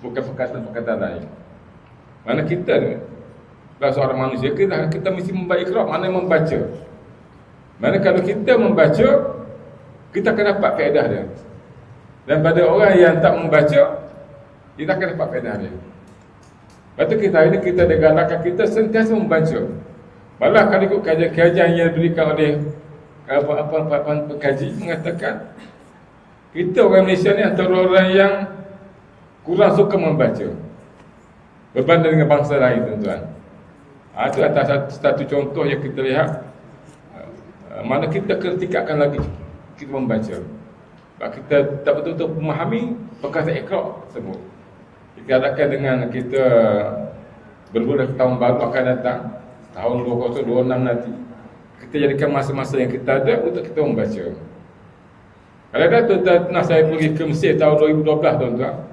Bukan perkataan-perkataan lain. Mana kita ni? Kalau seorang manusia, kita, kita mesti membaca ikhra, mana membaca. Mana kalau kita membaca, kita akan dapat faedah dia. Dan pada orang yang tak membaca, kita akan dapat faedah dia. Lepas kita hari ini kita digalakkan kita sentiasa membaca. Malah kalau ikut kajian-kajian yang diberikan oleh apa-apa pekaji mengatakan kita orang Malaysia ni antara orang yang kurang suka membaca berbanding dengan bangsa lain tuan-tuan. Ha, itu atas satu, satu contoh yang kita lihat uh, mana kita kena tingkatkan lagi kita membaca. Sebab kita tak betul-betul memahami perkataan ikhra tersebut. Kita adakan dengan kita berbulan tahun baru akan datang tahun 2026 nanti kita jadikan masa-masa yang kita ada untuk kita membaca. Kalau ada tuan-tuan pernah saya pergi ke Mesir tahun 2012 tuan-tuan.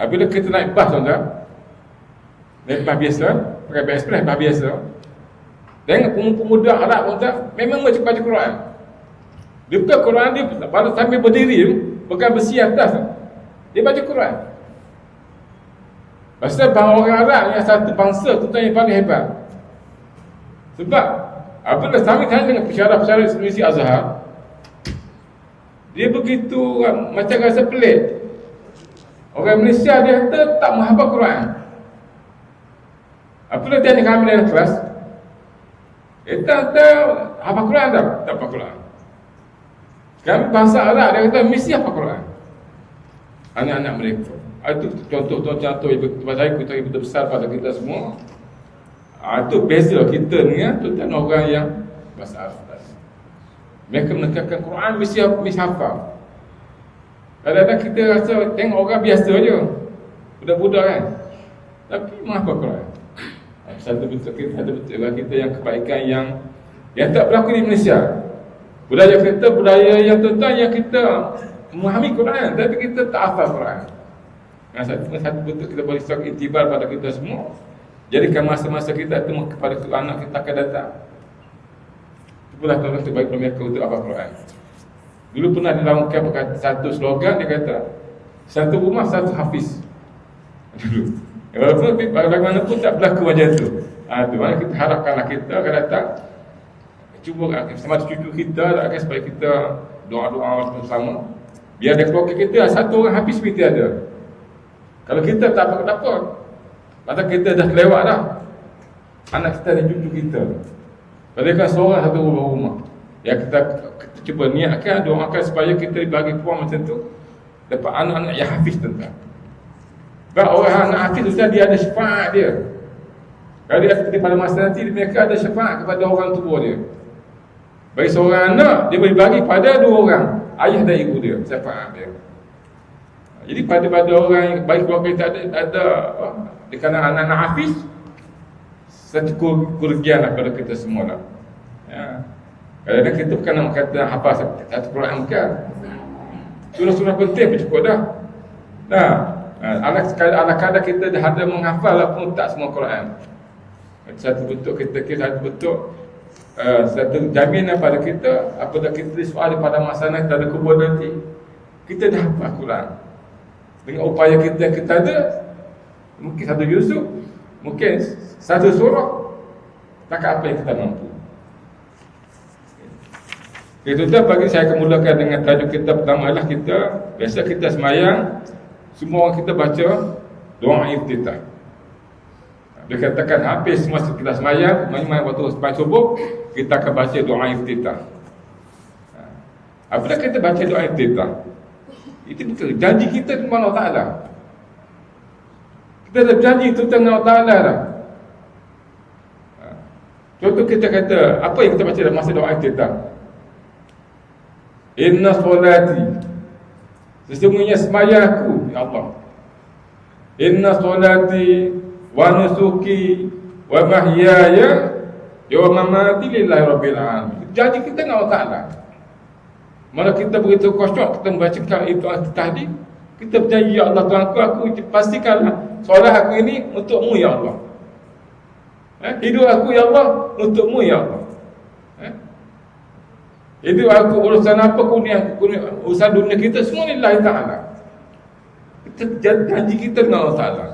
Apabila kita naik bas tuan-tuan. Naik bas biasa, pakai bas express bas biasa. Tengok pemuda Arab tuan-tuan, memang macam baca Quran. Dia buka Quran dia pada sambil berdiri pegang besi atas dia baca Quran. Pasal bahawa orang Arab yang satu bangsa tu yang paling hebat. Sebab apabila sambil tanya dengan pensyarah-pensyarah Universiti Azhar, dia begitu macam rasa pelik. Orang Malaysia dia kata tak menghafal Quran. Apabila dia ni kami dalam kelas, kita kata hafal Quran tak? Tak hafal Quran. Kami bangsa Arab dia kata mesti hafal Quran. Anak-anak mereka. Itu contoh-contoh yang betul saya kita betul besar pada kita semua. Itu beza kita ni ya, tak orang yang bahasa Arab. Mereka menekankan Quran mesti mesti hafal. Kadang-kadang kita rasa tengok orang biasa je. Budak-budak kan. Tapi menghafal Quran. Satu betul kita satu betul kita yang kebaikan yang yang tak berlaku di Malaysia. Budaya kita budaya yang tuan yang kita memahami Quran tapi kita tak hafal Quran. Yang satu, satu betul kita boleh sok intibar pada kita semua. Jadikan masa-masa kita temu kepada anak kita akan datang. Itulah tolong terbaik mereka untuk hafal Quran. Dulu pernah dilakukan berkata satu slogan dia kata satu rumah satu hafiz. Dulu. Bagaimanapun tak berlaku macam tu. Ha, tu mana kita harapkanlah kita akan datang cuba sama cucu kita akan supaya kita doa-doa bersama. Biar dia keluarga kita satu orang hafiz kita ada. Kalau kita tak apa apa, maka kita dah lewat dah. Anak kita dan cucu kita. Kalau kan seorang satu rumah rumah. Ya kita, cuba niatkan doakan supaya kita bagi puan macam tu dapat anak-anak yang hafiz tentang. Sebab orang anak hafiz tu dia ada syafaat dia. Kalau dia seperti pada masa nanti mereka ada syafaat kepada orang tua dia. Bagi seorang anak dia boleh bagi pada dua orang, ayah dan ibu dia, syafaat dia. Jadi pada pada orang yang baik keluarga kita ada ada di kalangan anak-anak hafiz satu kerugian lah kepada kita semua lah. Ya. Kadang-kadang kita bukan nak kata hafal satu Quran bukan. Surah-surah penting pun cukup dah. Nah, anak anak kadang kita dah ada menghafal lah pun tak semua Quran. Satu bentuk kita kira satu bentuk uh, satu jaminan pada kita apabila kita soal pada masa nanti ada kubur nanti kita dah hafal Quran. Dengan upaya kita kita ada mungkin satu Yusuf mungkin satu surah tak apa yang kita mampu. Itu dah bagi saya akan mulakan dengan tajuk kita pertama adalah kita biasa kita semayang semua orang kita baca doa iftitah. Dia katakan habis semua kita semayang, mana waktu sembahyang subuh kita akan baca doa iftitah. Apabila kita baca doa iftitah, itu betul janji kita kepada Allah Taala. Kita ada janji itu dengan Allah Taala dah. Contoh kita kata, apa yang kita baca dalam masa doa iftitah? Inna solati Sesungguhnya semaya aku Ya Allah. Inna solati Wa nusuki Wa mahyaya Ya wa mamati lillahi rabbil alamin. Jadi kita dengan Allah Ta'ala. Malah kita begitu kosong Kita membacakan itu tadi Kita berjanji Ya Allah Tuhan aku Aku pastikanlah Solat aku ini Untukmu Ya Allah. Eh? Hidup aku Ya Allah Untukmu Ya Allah itu aku urusan apa pun yang urusan dunia kita semua lillahi ta'ala. Kita janji kita dengan Allah Ta'ala.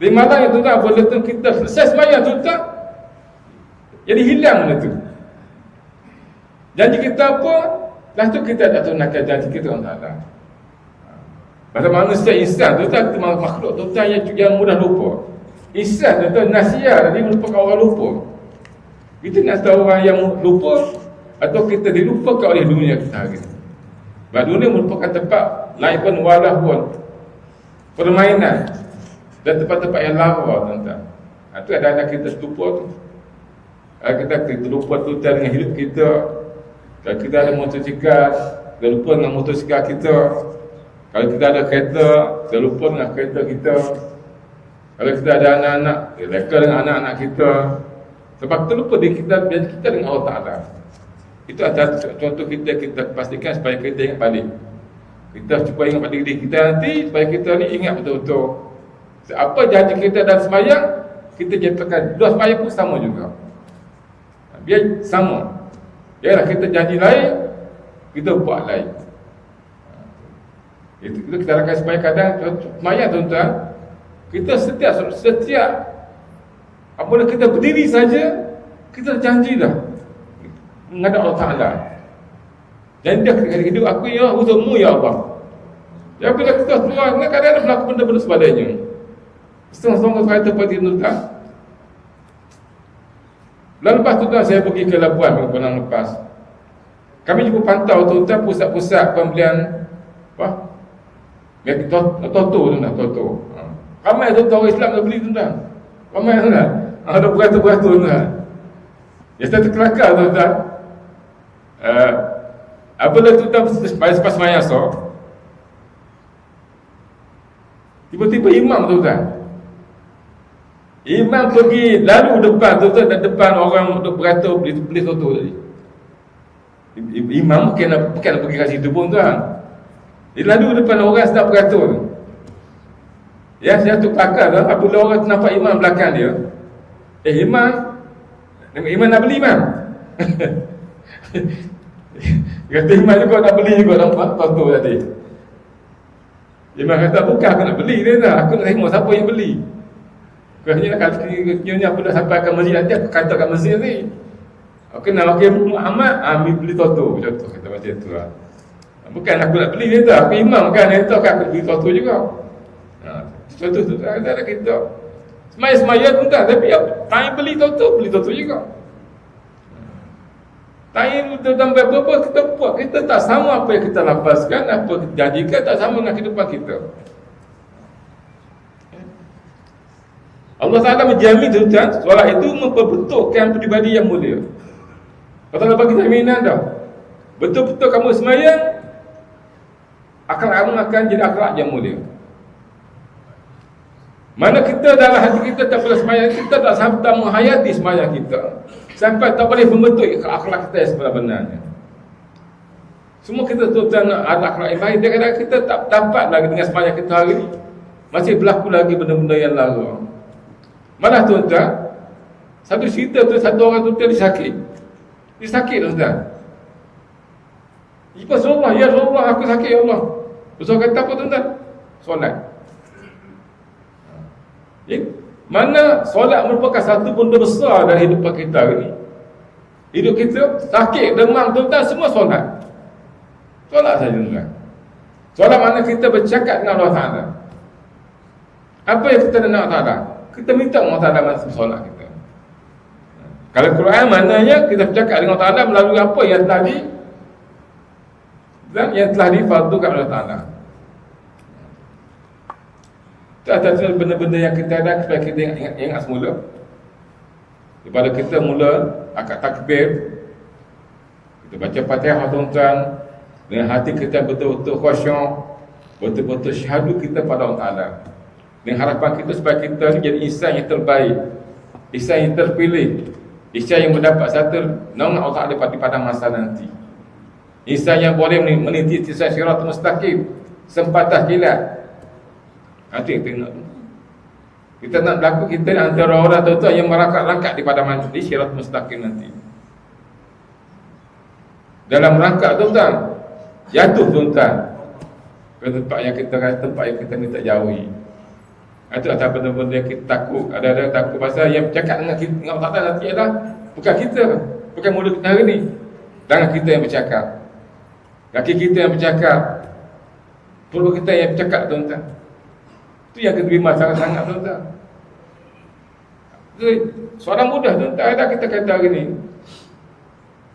Di mana yang tuan boleh tu kita selesai semayang tuan jadi hilang benda tu. Janji kita apa? Lepas tu kita tak tunaikan janji kita dengan Allah Ta'ala. Pasal manusia insan tu tak makhluk tu tak yang, yang mudah lupa. Insan tu tak nasihat dia melupakan orang lupa. Kita nak tahu orang yang lupa atau kita dilupakan oleh dunia kita hari ini. Sebab dunia merupakan tempat lain pun wadah pun permainan dan tempat-tempat yang lara tuan-tuan. Ha, ada-ada kita lupa tu. Ha, kita, kita lupa tu dengan hidup kita. Kalau kita ada motosikal, kita lupa dengan motosikal kita. Kalau kita ada kereta, kita lupa dengan kereta kita. Kalau kita ada anak-anak, kita dengan anak-anak kita. Sebab kita lupa diri kita, biar kita dengan Allah Ta'ala. Itu adalah contoh kita, kita pastikan supaya kita ingat balik. Kita cuba ingat pada diri kita nanti, supaya kita ni ingat betul-betul. Apa janji kita dalam semayang, kita jatuhkan. Dua semayang pun sama juga. Biar sama. Biarlah kita janji lain, kita buat lain. Itu kita, akan supaya kadang semayang tuan-tuan, kita setiap setiap apabila kita berdiri saja, kita janji dah. Menghadap Allah Ta'ala. Dan dia kata hidup aku ya untukmu ya Allah. Ya bila kita keluar kadang-kadang ada berlaku benda-benda sebagainya setengah-setengah seperti itu tak lalu lepas tu tak saya pergi ke Labuan minggu bulan lepas. Kami cuba pantau tu tak pusat-pusat pembelian apa? Toto tu nak Toto ha. ramai tu orang Islam nak beli tu tak ramai tu tak ada beratus-beratus tu tak Ya, saya terkelakar tuan-tuan. Uh, apabila tu dah selepas semayang so tiba-tiba imam tu kan imam pergi lalu depan tu kan dan depan orang untuk beratur beli, beli soto tadi. Imam bukan nak, bukan pergi kat situ pun tuan. Dia lalu depan orang sedang beratur. Ya saya tu pakar tu apabila orang tu nampak imam belakang dia eh imam imam nak beli imam dia kata Iman juga nak beli juga nampak? Tuan tadi. Iman kata bukan aku nak beli dia tak Aku nak tengok siapa yang beli. Kerana kalau sekiranya aku dah sampai ke masjid nanti Aku kata kat masjid ni. Aku nak pakai Muhammad Ambil beli toto Contoh kata macam tu lah. Bukan aku nak beli dia tak Aku imam kan dia tak aku beli toto juga. Ha, Contoh tu ada kita Semaya-semaya tu tak Tapi tak beli toto Beli toto juga. Tanya tentang apa kita buat. Kita tak sama apa yang kita lapaskan Apa kita janjikan tak sama dengan kehidupan kita. Allah Ta'ala menjamin tuan Soalan itu memperbentukkan pribadi yang mulia. Allah bagi jaminan dah. Betul-betul kamu semayang Akal kamu akan jadi akhlak yang mulia Mana kita dalam hati kita tak boleh semayang Kita tak sampai menghayati semayang kita. Sampai tak boleh membentuk akhlak kita yang sebenarnya Semua kita tu tuan ada akhlak yang baik Dia kata kita tak dapat lagi dengan semayang kita hari ini Masih berlaku lagi benda-benda yang lalu Malah tuan-tuan Satu cerita tu satu orang tu dia disakit. Dia sakit tuan-tuan Ibu Allah, ya Allah aku sakit ya Allah. Ustaz kata apa tuan-tuan? Solat Ya, mana solat merupakan satu benda besar dalam hidup kita ini. Hidup kita sakit, demam, tuan semua solat. Solat saja tuan. Solat mana kita bercakap dengan Allah Taala. Apa yang kita nak Taala? Kita minta Allah Taala masa solat kita. Kalau Quran maknanya kita bercakap dengan Allah Taala melalui apa yang tadi dan yang telah difardukan oleh Allah Taala. Itu atas benda-benda yang kita ada supaya kita ingat, ingat, ingat semula. Daripada kita mula akad takbir, kita baca fatihah tuan-tuan, dengan hati kita betul-betul khusyuk, betul-betul syahadu kita pada Allah Ta'ala. Dengan harapan kita supaya kita jadi insan yang terbaik, insan yang terpilih, insan yang mendapat satu naungan Allah Ta'ala pada, pada masa nanti. Insan yang boleh meniti sisa syirat mustaqim, sempatah kilat, itu yang kita nak Kita nak berlaku kita antara orang tu yang merangkak-rangkak di pada majlis syirat mustaqim nanti Dalam rangkak tu tuan Jatuh tuan ke tempat yang kita rasa tempat yang kita minta jauhi. Itu adalah benda-benda yang kita takut. Ada-ada takut pasal yang bercakap dengan kita dengan Allah nanti adalah bukan kita. Bukan mulut kita hari ni. Tangan kita yang bercakap. Kaki kita yang bercakap. Perut kita yang bercakap tuan-tuan. Itu yang kita terima sangat-sangat tuan-tuan. Soalan mudah tuan-tuan. Ada kita kata hari ni.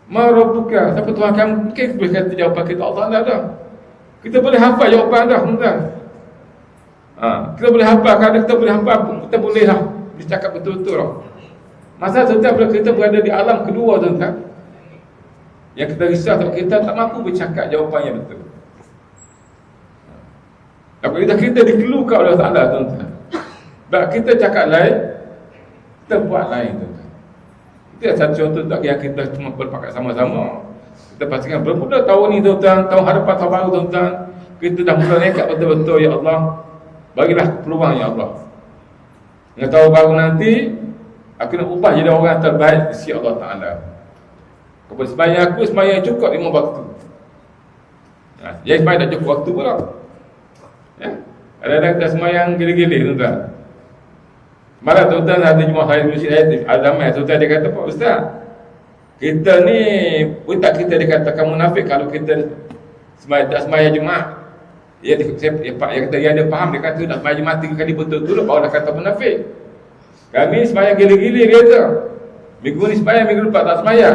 Marabuka. Siapa Tuhan kamu? Mungkin boleh kata jawapan kita Allah Ta'ala dah. Kita boleh hafal jawapan dah tuan-tuan. Ha, kita boleh hafal. Kalau kita boleh hafal kita boleh lah. Dia cakap betul-betul lah. Masa tuan-tuan bila kita berada di alam kedua tuan-tuan. Yang kita risau kita tak mampu bercakap jawapan yang betul. Tapi kita, kita dikeluarkan oleh Allah Ta'ala tuan-tuan. Sebab kita cakap lain, kita buat lain tuan-tuan. Satu contoh tak yang kita cuma berpakat sama-sama. Kita pastikan bermula tahun ni tuan-tuan, tahun hadapan tahun baru tuan-tuan. Kita dah mula nekat betul-betul ya Allah. Bagilah peluang ya Allah. Dengan tahun baru nanti, aku nak ubah jadi orang terbaik di sisi Allah Ta'ala. Kepada semayang aku, semayang cukup lima waktu. Ha, jadi semayang tak cukup waktu pula. Ya? Ada-ada kita semayang gila-gila tuan-tuan. Malah tuan-tuan ada jumlah saya di saya Azamai tuan-tuan dia kata Pak Ustaz kita ni tak kita dikatakan munafik kalau kita semaya tak semaya Jumaat. Ya, dia, ya, Pak, ya kata dia ada faham dia kata nak semaya Jumaat tiga kali betul-betul baru dah kata munafik. Kami semaya gila-gila dia kata. Minggu ni semaya, minggu lepas tak semaya.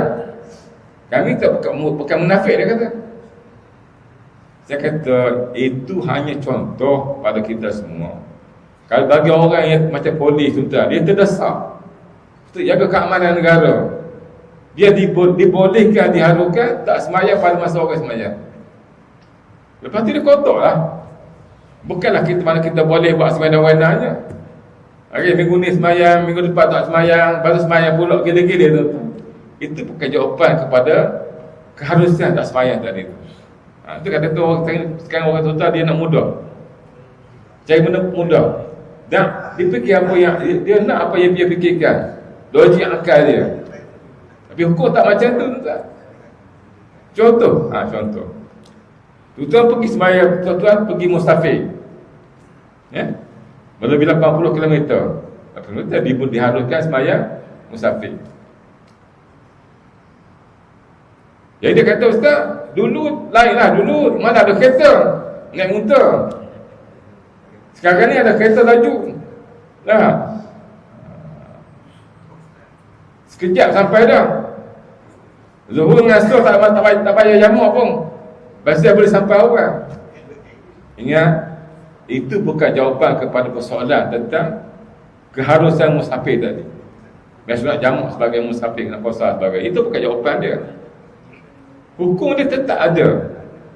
Kami tak bukan, bukan munafik dia kata. Saya kata itu hanya contoh pada kita semua. Kalau bagi orang yang macam polis tu dia terdesak untuk jaga keamanan negara. Dia dibolehkan, diharukan tak semayang pada masa orang semayang. Lepas tu dia kotor lah. Bukanlah kita mana kita boleh buat semayang warnanya. Okay, minggu ni semayang, minggu depan tak semayang, tu semayang pula gila-gila tu. Itu bukan jawapan kepada keharusan tak semayang tadi tu. Ha, itu kata tu sekarang orang tu dia nak mudah. Cari benda mudah. Dan dia fikir apa yang dia, dia nak apa yang dia fikirkan. Logik akal dia. Tapi hukum tak macam tu tak. Contoh, ha contoh. Tuan pergi semaya, tuan pergi mustafir. Ya? Melebihi 80 km. 80 km dia diharuskan semaya musafir. Jadi dia kata ustaz, dulu lainlah dulu mana ada kereta naik motor. Sekarang ni ada kereta laju. Lah. Sekejap sampai dah. Zuhur dengan Asur tak, tak, tak, tak payah jamak pun. Pasal boleh sampai orang. Ingat, itu bukan jawapan kepada persoalan tentang keharusan musafir tadi. Biasa nak sebagai musafir, nak puasa sebagai. Itu bukan jawapan dia. Hukum dia tetap ada.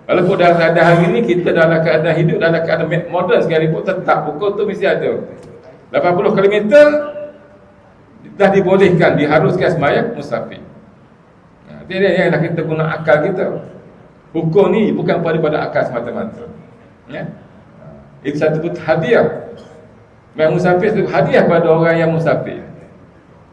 Walaupun dalam keadaan hari ini kita dalam keadaan hidup dalam keadaan moden sekalipun tetap hukum tu mesti ada. 80 km dah dibolehkan, diharuskan semayang musafir. Nah, dia yang nak kita guna akal kita. Hukum ni bukan pada pada akal semata-mata. Ya. Itu satu pun hadiah. Semayang musafir itu hadiah pada orang yang musafir.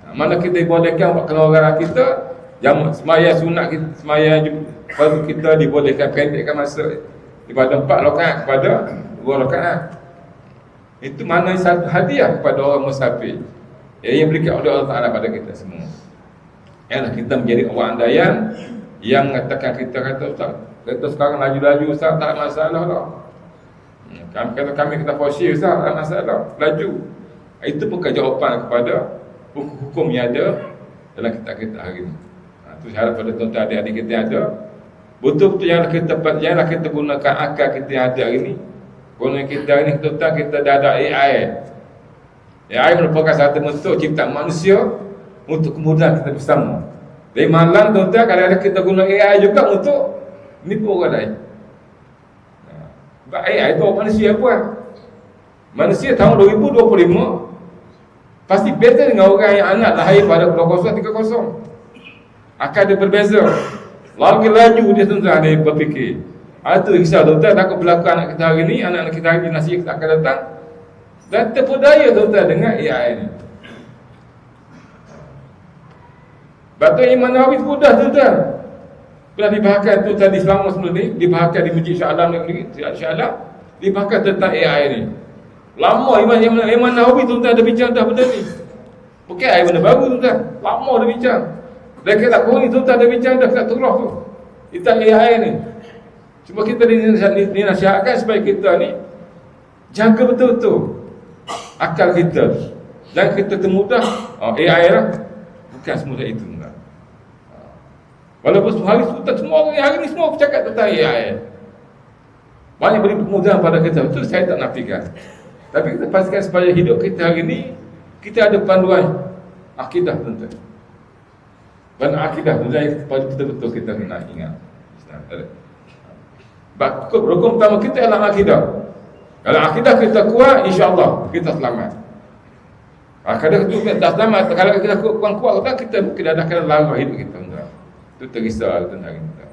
Nah, mana kita bolehkan buat orang kita Jam semaya sunat kita semaya Lepas kita dibolehkan pendekkan masa Daripada empat rakaat kepada dua rakaat. Itu mana satu hadiah kepada orang musafir. Yang berikan oleh Allah Ta'ala pada kita semua. Yalah kita menjadi orang andayan Yang mengatakan kita kata Ustaz Kita sekarang laju-laju Ustaz tak masalah lah kami kata kami kita fosil Ustaz tak masalah. Laju. Itu bukan jawapan kepada Hukum yang ada Dalam kita-kita hari ini Itu syarat pada tuan-tuan adik-adik kita ada Betul-betul yang kita janganlah kita gunakan akal kita yang ada hari ni. Guna kita ni kita tahu kita dah ada AI. AI merupakan satu bentuk ciptaan manusia untuk kemudahan kita bersama. Dari malam tuan-tuan kadang-kadang kita guna AI juga untuk nipu orang lain. Sebab AI itu manusia buat. Manusia tahun 2025 pasti better dengan orang yang anak lahir pada 2030. Akan ada berbeza. Lagi laju dia tuan-tuan ada berfikir. Itu ah, risau tuan-tuan takut berlaku anak kita hari ni, anak-anak kita hari ni nasi kita akan datang. Dan terpedaya tuan-tuan dengan AI ni. Batu Iman Nawawi mudah tuan-tuan. Pernah dibahaskan tu tadi selama sebelum ni, dibahaskan di Masjid Syah Alam Syah Alam. Dia pakai tentang AI ni. Lama Iman yang mana Iman Nawawi tu ada bincang dah benda ni. Bukan AI benda baru tu dah. Lama dia bincang. Dan kita kau ni tu ada bincang dah kat turah tu. Tentang AI ni. Cuma kita dinasihatkan supaya kita ni jaga betul-betul akal kita. Dan kita termudah AI lah. Bukan semudah itu. Enggak. Walaupun hari sebentar semua orang hari ni semua bercakap tentang AI. Banyak beri kemudahan pada kita. Itu saya tak nafikan. Tapi kita pastikan supaya hidup kita hari ini kita ada panduan akidah tentu. Dan akidah tentu betul-betul kita kena ingat. Bak rukun pertama kita adalah akidah. Kalau akidah kita kuat, insya-Allah kita selamat. Akidah kita dah selamat. Kalau kita kurang kuat, kita mungkin ada kena lara hidup kita. Itu terisau tentang kita.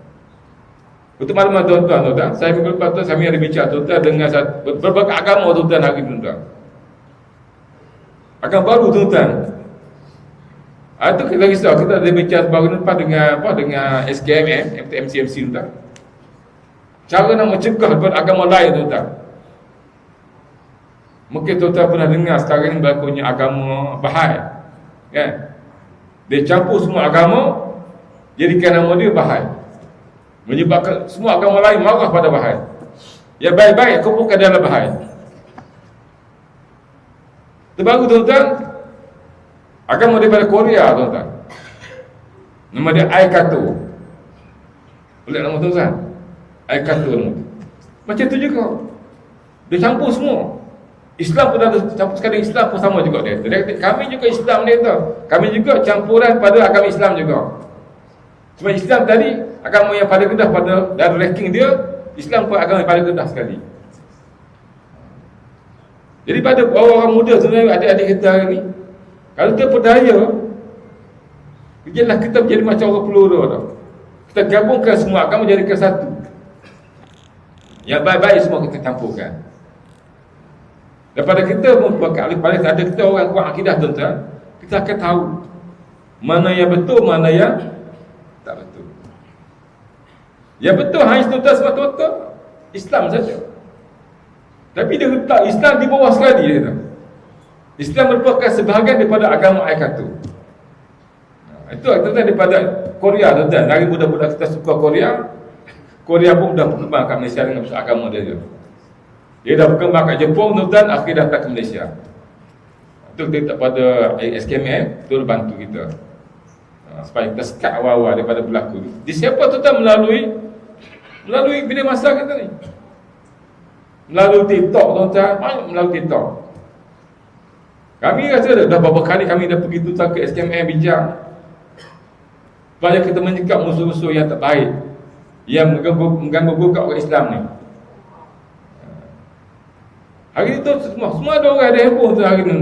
Untuk maklumat tuan-tuan, tuan-tuan. Saya minggu lepas tu, saya ada bicara tuan-tuan dengan berbagai agama tuan-tuan hari tuan-tuan. Agama baru tuan-tuan. Itu kita risau, kita ada bicara baru lepas dengan apa dengan SKMM, MTMCMC tuan-tuan. Cara nak mencegah agama lain tuan-tuan. Mungkin tuan-tuan pernah dengar sekarang ini berlakunya agama Bahai. Kan? Dia campur semua agama, jadikan nama dia bahai menyebabkan semua agama lain marah pada bahai ya baik-baik aku bukan dalam bahai terbaru tuan-tuan agama daripada Korea tuan-tuan nama dia Aikato boleh nama tuan-tuan Aikato nama tu macam tu juga dia campur semua Islam pun ada campur sekali Islam pun sama juga dia. Kami juga Islam dia tu. Kami juga campuran pada agama Islam juga. Sebab Islam tadi agama yang paling rendah pada dari ranking dia, Islam pun agama yang paling rendah sekali. Jadi pada orang-orang muda sebenarnya adik-adik kita hari ni, kalau kita berdaya, Janganlah kita menjadi macam orang peluru tau. Kita gabungkan semua agama ke satu. Yang baik-baik semua kita campurkan. Daripada kita membuat paling ada kita orang kuat akidah tuan-tuan, kita akan tahu mana yang betul, mana yang Ya betul hanya tuan semata-mata Islam saja. Tapi dia letak Islam di bawah sekali dia kata. Islam merupakan sebahagian daripada agama ayat itu. Itu tuan daripada Korea tuan Dari budak-budak kita suka Korea, Korea pun dah berkembang kat Malaysia dengan agama dia. Dia dah berkembang kat Jepun tuan akhir datang ke Malaysia. Itu kita pada SKMM, itu bantu kita. Supaya kita sekat awal-awal daripada berlaku. Di siapa tuan melalui Melalui bila masa kita ni Melalui TikTok tuan-tuan Melalui TikTok Kami rasa dah, dah beberapa kali kami dah pergi tuan ke SKMM bincang Supaya kita menyekap musuh-musuh yang tak baik Yang mengganggu buka orang Islam ni Hari itu semua, semua ada orang ada handphone tu hari ni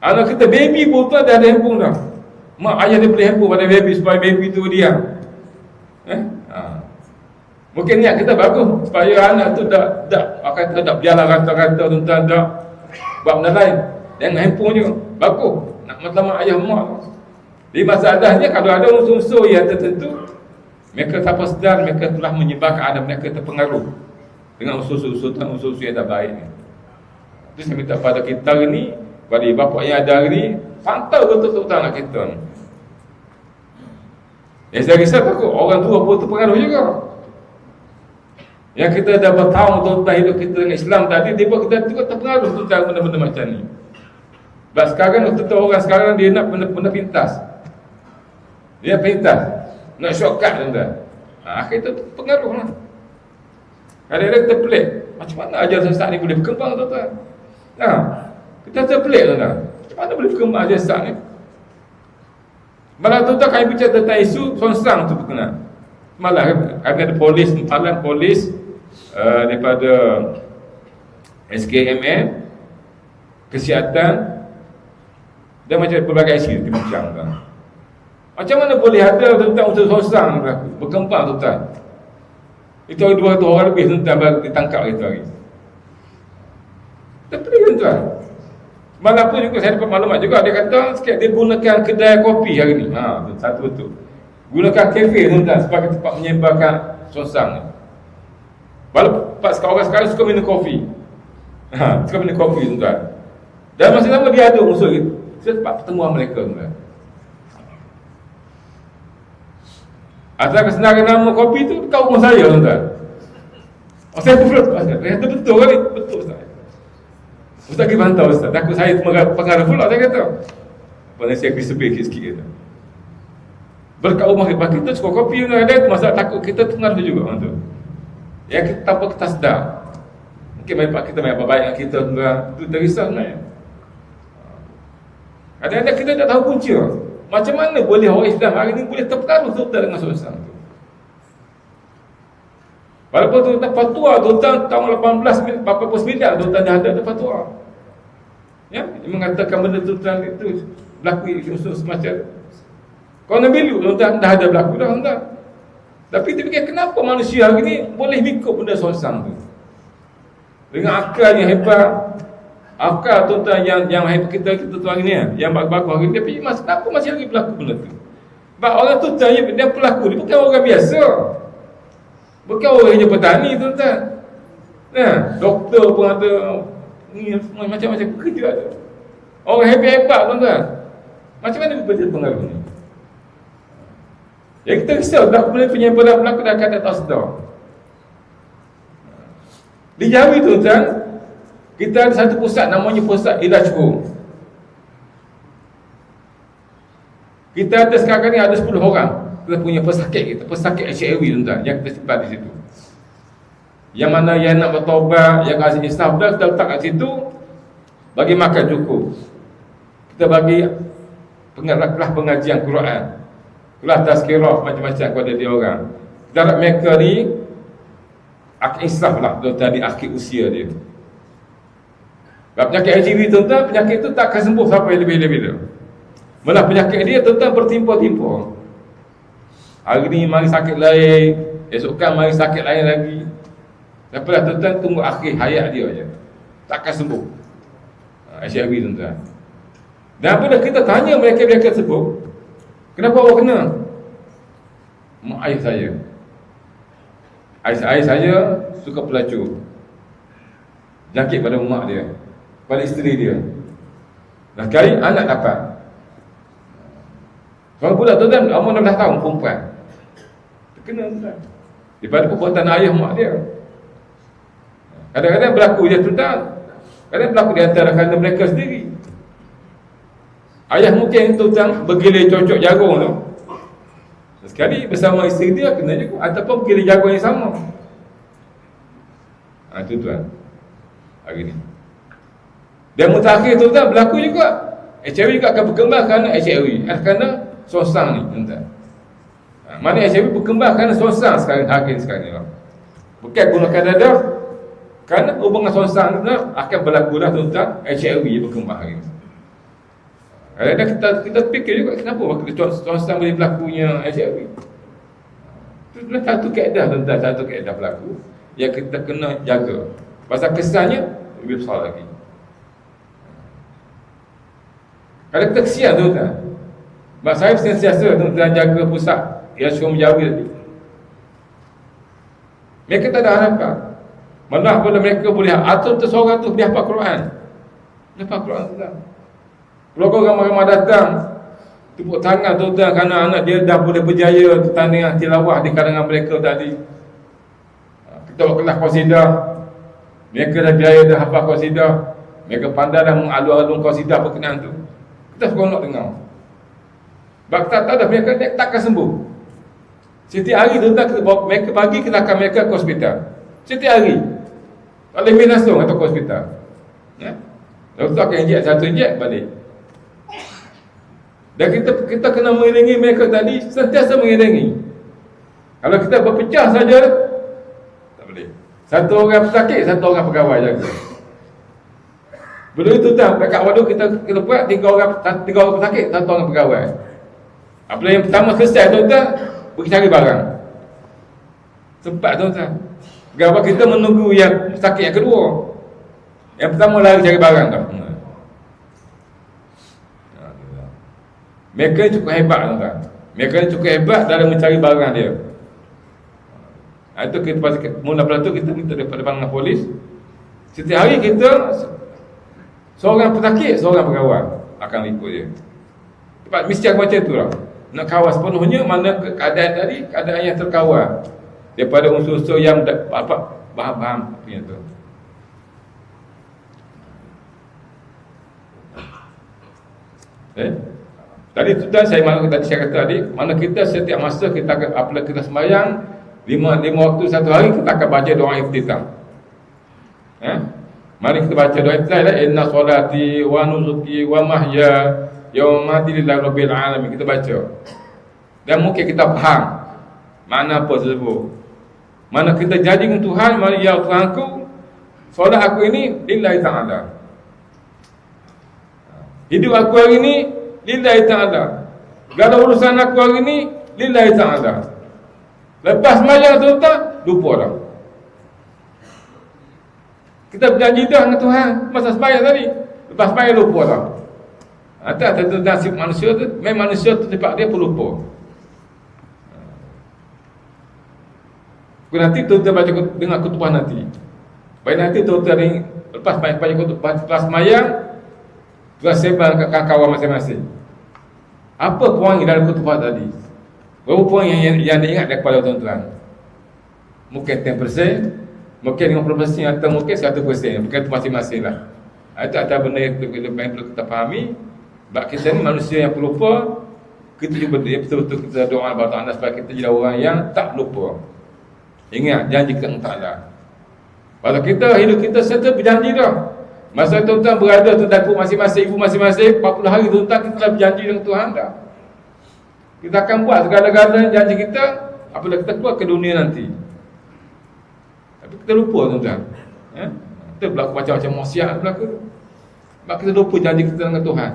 Anak kita baby pun tu ada handphone dah Mak ayah dia beli handphone pada baby supaya baby tu diam Eh? Ha. Mungkin niat kita bagus supaya anak tu tak tak akan tak biarlah rata-rata tuan-tuan tak buat benda lain. Dengan handphone je bagus. Nak matlamat ayah mak. Di masalahnya kalau ada unsur-unsur yang tertentu mereka tak sedar mereka telah menyebabkan anak mereka terpengaruh dengan unsur-unsur unsur-unsur yang tak baik ni. Itu saya minta pada kita ni pada bapa yang ada hari ni pantau betul-betul anak kita ni. Yang saya risau takut orang tua pun terpengaruh juga. Yang kita dah bertahun tentang hidup kita dengan Islam tadi Tiba kita juga terpengaruh tentang benda-benda macam ni Sebab sekarang Tentu orang sekarang dia nak benda-benda pintas. Dia pintas. Nak shortcut tuan-tuan. Ha, Akhirnya tu pengaruh lah. Kadang-kadang kita pelik. Macam mana ajar sesat ni boleh berkembang tuan-tuan? Ha, Kita terpelik tuan-tuan. Macam mana boleh berkembang ajar sesat ni? Malah tuan-tuan kami bicara tentang isu Sonsang tu berkenaan. Malah kami ada polis, malam polis uh, daripada SKMM kesihatan dan macam pelbagai isu dibincangkan. Macam mana boleh ada tentang usaha sosang berkembang tuan Itu dua ratus orang lebih tentang ditangkap itu hari. Tapi tuan Malam pun juga saya dapat maklumat juga dia kata sikit dia gunakan kedai kopi hari ni. Ha, satu betul. Gunakan kafe tuan-tuan sebagai tempat menyebarkan sosang ni. Walaupun orang sekarang suka minum kopi. Ha, suka minum kopi tuan. Dan masa sama dia ada musuh itu. Saya tempat pertemuan mereka tuan. Asal kesenangan nama kopi tu kau rumah saya tuan. Oh, saya pun betul. Saya betul kali. Betul Ustaz. Ustaz pergi bantau Ustaz. Takut saya pengaruh pula saya kata. Pada saya pergi sebik sikit-sikit kata. Berkat rumah kita suka kopi pun ada. Masa takut kita pengaruh juga. Tuan. Ya kita tanpa kita sedar Mungkin main kita apa baik kita Itu terisah sebenarnya Kadang-kadang kita tak tahu punca Macam mana boleh orang Islam hari ini boleh terpengaruh total dengan seorang Islam tu Walaupun tu tentang fatwa tentang tahun 18 berapa puluh sembilan tentang dah ada fatwa. Ya, dia mengatakan benda tu tentang itu berlaku usul semacam Kau nak bilu tentang dah ada berlaku dah tentang tapi dia fikir kenapa manusia hari ni boleh ikut benda sosang tu. Dengan akal yang hebat. Akal tuan-tuan yang yang hebat kita kita tu hari ni yang bagus-bagus hari ni tapi mas, kenapa masih lagi berlaku benda tu? Sebab orang tu tanya dia pelaku dia bukan orang biasa. Bukan orang yang petani tuan-tuan. Nah, doktor pun ada ni macam-macam kerja ada. Orang hebat-hebat tuan-tuan. Macam mana dia pengaruh ni? Yang kita risau tak boleh penyimpanan berlaku dan kata tak sedar. Di Jawi tu tuan, kita ada satu pusat namanya pusat Ilaj Home. Kita ada sekarang ni ada 10 orang kita punya pesakit kita, pesakit HIV tuan yang kita simpan di situ. Yang mana yang nak bertobat, yang kasih insaf dah kita letak kat situ bagi makan cukup. Kita bagi pengarah pengajian Quran kelas tazkirah macam-macam kepada dia orang darab mereka ni akan insaf lah tadi akhir usia dia Sebab penyakit HIV tuan-tuan penyakit tu tak akan sembuh sampai lebih-lebih dia. Malah penyakit dia tuan-tuan bertimpa-timpa. Hari ni mari sakit lain esok kan mari sakit lain lagi. Lepas tuan-tuan tunggu akhir hayat dia je. Takkan sembuh. HIV tuan-tuan. Dan apabila kita tanya mereka-mereka sebut Kenapa awak kena? Mak ayah saya. Ayah, ayah saya suka pelacur. Jangkit pada mak dia Pada isteri dia Dah kali anak dapat Kalau pula tu kan Umur 16 tahun perempuan Terkena tuan Daripada perbuatan ayah mak dia Kadang-kadang berlaku je tuan Kadang berlaku di antara kerana mereka sendiri Ayah mungkin tu tang bergilir cocok jagung tu. Sekali bersama isteri dia kena juga ataupun bergilir jagung yang sama. Ha tu tuan. Hari ni. Dan mutakhir tu tuan berlaku juga. HIV juga akan berkembang kerana HIV. Eh, kerana sosang ni tuan. Ha, mana HIV berkembang kerana sosang sekarang hari sekarang ni. Bukan gunakan dada kerana hubungan sosang tu akan berlaku dah tuan HIV berkembang hari ni. Kadang-kadang kita, kita fikir juga kenapa waktu tuan-tuan boleh berlakunya HIV. Itu satu keadaan tentang satu keadaan berlaku yang kita kena jaga. Pasal kesannya lebih besar lagi. Kalau kita kesian tu tuan. Sebab saya sentiasa tuan jaga pusat yang suruh menjauhi tadi. Mereka tak ada harapan. Mana pun mereka boleh atur tu seorang tu dia hafal Quran. Hafal Quran tu tuan. Keluarga ramai-ramai datang Tepuk tangan tuan-tuan kerana anak dia dah boleh berjaya Pertandingan tilawah di kalangan mereka tadi ha, Kita buat kelas qasidah Mereka dah berjaya dah hafal qasidah Mereka pandai dah mengalun-alun qasidah perkenaan tu Kita seronok dengar Sebab kita tak ada mereka takkan sembuh. Setiap hari tuan-tuan mereka pagi kita akan mereka ke hospital. Setiap hari. Tak langsung atau ke hospital. Ya? Lepas tu akan injek satu injek balik. Dan kita kita kena mengiringi mereka tadi sentiasa mengiringi. Kalau kita berpecah saja tak boleh. Satu orang pesakit, satu orang pegawai jaga. Belum itu tak dekat wadu kita kita buat tiga orang tiga orang pesakit, satu orang pegawai. Apabila yang pertama selesai tu tak pergi cari barang. Sempat tu tak. Pegawai kita menunggu yang pesakit yang kedua. Yang pertama lari cari barang tu. Mereka cukup hebat tuan Mereka cukup hebat dalam mencari barang dia Ha, itu kita pasti mula pada tu kita minta daripada dengan polis. Setiap hari kita seorang pesakit, seorang pegawai akan ikut dia. Sebab mesti akan macam tu lah. Nak kawal sepenuhnya mana keadaan tadi, keadaan yang terkawal. Daripada unsur-unsur yang apa faham-faham punya tu. Eh? Tadi tu dah saya mahu tadi saya kata tadi, mana kita setiap masa kita apabila kita sembahyang lima lima waktu satu hari kita akan baca doa iftitah. Eh? Mari kita baca doa iftitah lah inna salati wa nusuki wa mahya yaumati lillahi rabbil alamin kita baca. Dan mungkin kita faham makna apa tersebut. Mana kita jadi dengan Tuhan, mana ya Tuhanku, solat aku ini lillahi ta'ala. Hidup aku hari ini lillahi ta'ala. Gada urusan aku hari ini lillahi ta'ala. Lepas mayang tu tak lupa dah. Kita berjanji dah dengan Tuhan masa sembahyang tadi. Lepas sembahyang lupa dah. Ada tentu nasib manusia tu, memang manusia tu tempat dia pun lupa. Kau nanti tu baca dengan kutubah nanti. Baik nanti tu hari lepas baca baca kutubah lepas mayang Tuan sebar ke kawan masing-masing. Apa poin dalam kutubah tadi? Berapa poin yang, yang, yang diingat daripada tuan-tuan? Mungkin 10%, mungkin 50% atau mungkin 100%. Mungkin itu masing-masing lah. Itu ada benda yang perlu kita fahami. Sebab kita ni manusia yang pelupa, kita juga betul-betul kita doa kepada Allah supaya kita jadi orang yang tak lupa. Ingat janji kita Allah Ta'ala. Kalau kita hidup kita serta berjanji dah. Masa tuan-tuan berada tu daku masing-masing ibu masing-masing 40 hari tuan-tuan kita dah berjanji dengan Tuhan dah. Kita akan buat segala-gala janji kita apabila kita keluar ke dunia nanti. Kita lupa tuan-tuan. Ya? Kita berlaku macam-macam maksiat berlaku. Sebab kita lupa janji kita dengan Tuhan.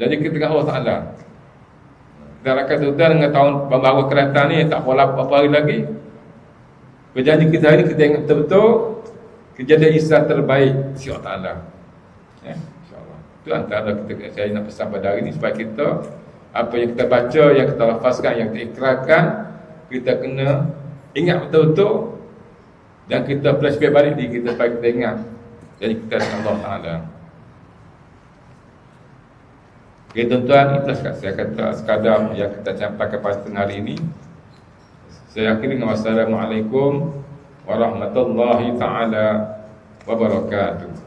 Janji kita dengan Allah Ta'ala. Kita akan tuan-tuan dengan tahun baru kereta ni tak pola apa hari lagi. Berjanji kita hari ini kita ingat betul-betul kejadian Islam terbaik si Allah Ta'ala ya, itu antara kita saya nak pesan pada hari ini supaya kita apa yang kita baca, yang kita lafazkan, yang kita ikrarkan kita kena ingat betul-betul dan kita flashback balik di kita supaya kita ingat. Jadi kita dengan Allah Ta'ala. Okay tuan-tuan, itu saya kata sekadar yang kita campakkan pada hari ini. Saya akhiri dengan wassalamualaikum warahmatullahi taala wabarakatuh